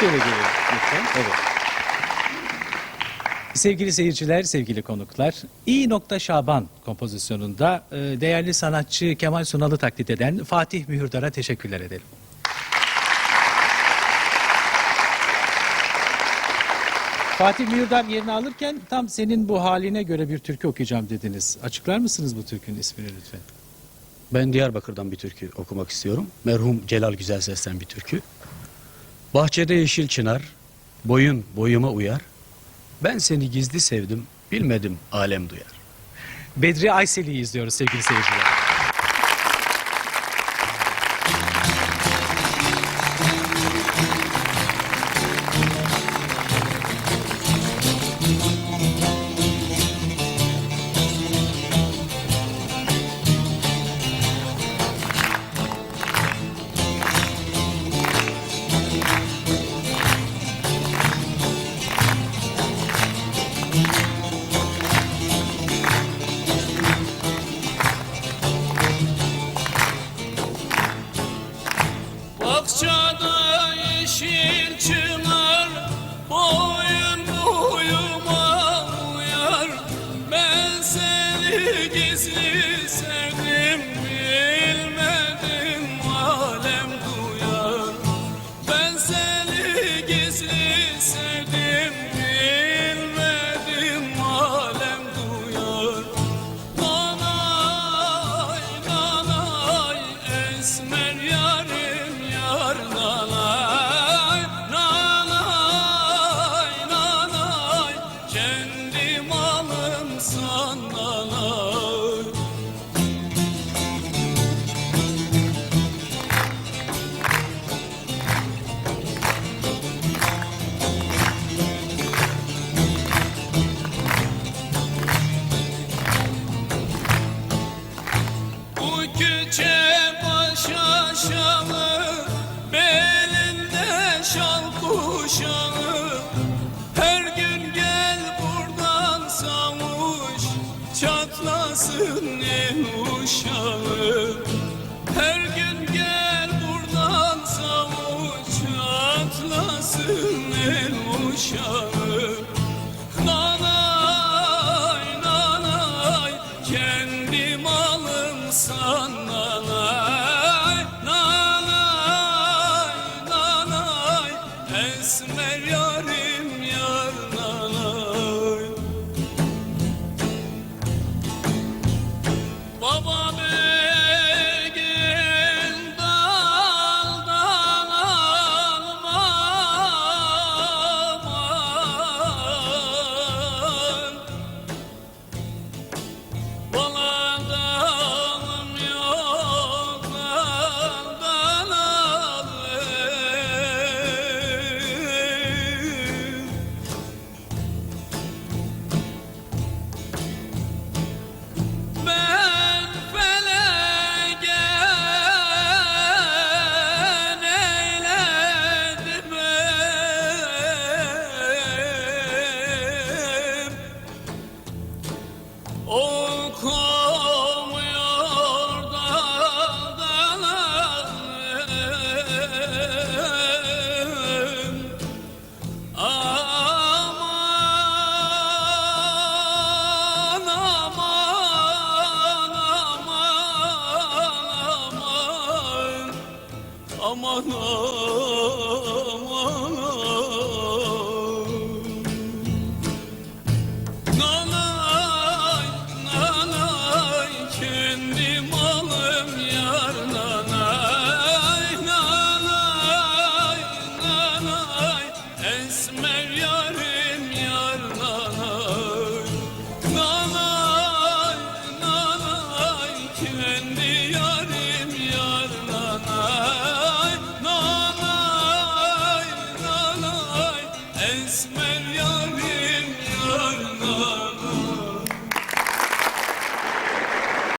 Şöyle gelelim lütfen. Evet. Sevgili seyirciler, sevgili konuklar, İyi Nokta Şaban kompozisyonunda e, değerli sanatçı Kemal Sunal'ı taklit eden Fatih Mühürdar'a teşekkürler edelim. Fatih Mühürdar yerini alırken tam senin bu haline göre bir türkü okuyacağım dediniz. Açıklar mısınız bu türkünün ismini lütfen? Ben Diyarbakır'dan bir türkü okumak istiyorum. Merhum Celal Güzel Ses'ten bir türkü. Bahçede yeşil çınar, boyun boyuma uyar. Ben seni gizli sevdim, bilmedim alem duyar. Bedri Aysel'i izliyoruz sevgili seyirciler. San nanay Bu küçe baş aşağı Belinde şal kuşağı uşağı Her gün gel buradan savuş Çatlasın el uşağı. Nanay nanay kendi malım nanay. Nanay nanay esmer yarim yar nanay. Baba aman aman Jones.